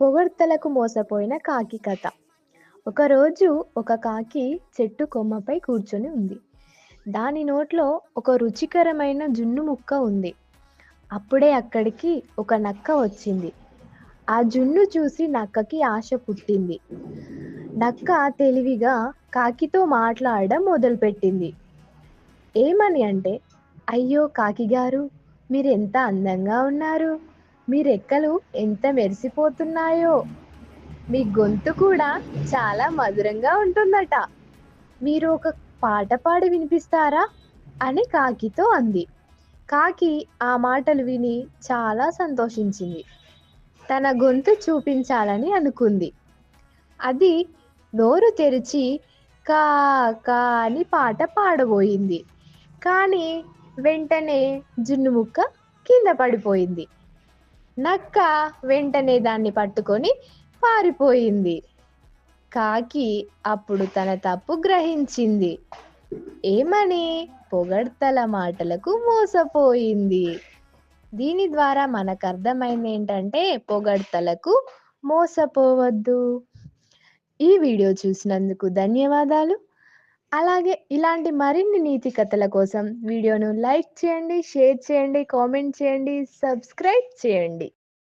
పొగడ్తలకు మోసపోయిన కాకి కథ. ఒకరోజు ఒక కాకి చెట్టు కొమ్మపై కూర్చొని ఉంది. దాని నోట్లో ఒక రుచికరమైన జున్ను ముక్క ఉంది. అప్పుడే అక్కడికి ఒక నక్క వచ్చింది. ఆ జున్ను చూసి నక్కకి ఆశ పుట్టింది. నక్క తెలివిగా కాకితో మాట్లాడడం మొదలుపెట్టింది. ఏమని అంటే అయ్యో కాకి గారు మీరు ఎంత అందంగా ఉన్నారు. మీ రెక్కలు ఎంత మెరిసిపోతున్నాయో. మీ గొంతు కూడా చాలా మధురంగా ఉంటుందట. మీరు ఒక పాట పాడి వినిపిస్తారా? అని కాకితో అంది. కాకి ఆ మాటలు విని చాలా సంతోషించింది. తన గొంతు చూపించాలని అనుకుంది. అది నోరు తెరిచి కా కా అని పాట పాడబోయింది. కానీ వెంటనే జున్ను ముక్క కింద పడిపోయింది. నక్క వెంటనే దాన్ని పట్టుకొని పారిపోయింది. కాకి అప్పుడు తన తప్పు గ్రహించింది. ఏమని? పొగడ్తల మాటలకు మోసపోయింది. దీని ద్వారా మనకు అర్థమైంది ఏంటంటే పొగడ్తలకు మోసపోవద్దు. ఈ వీడియో చూసినందుకు ధన్యవాదాలు. అలాగే ఇలాంటి మరిన్ని నీతి కథల కోసం వీడియోను లైక్ చేయండి షేర్ చేయండి కామెంట్ చేయండి సబ్స్క్రైబ్ చేయండి.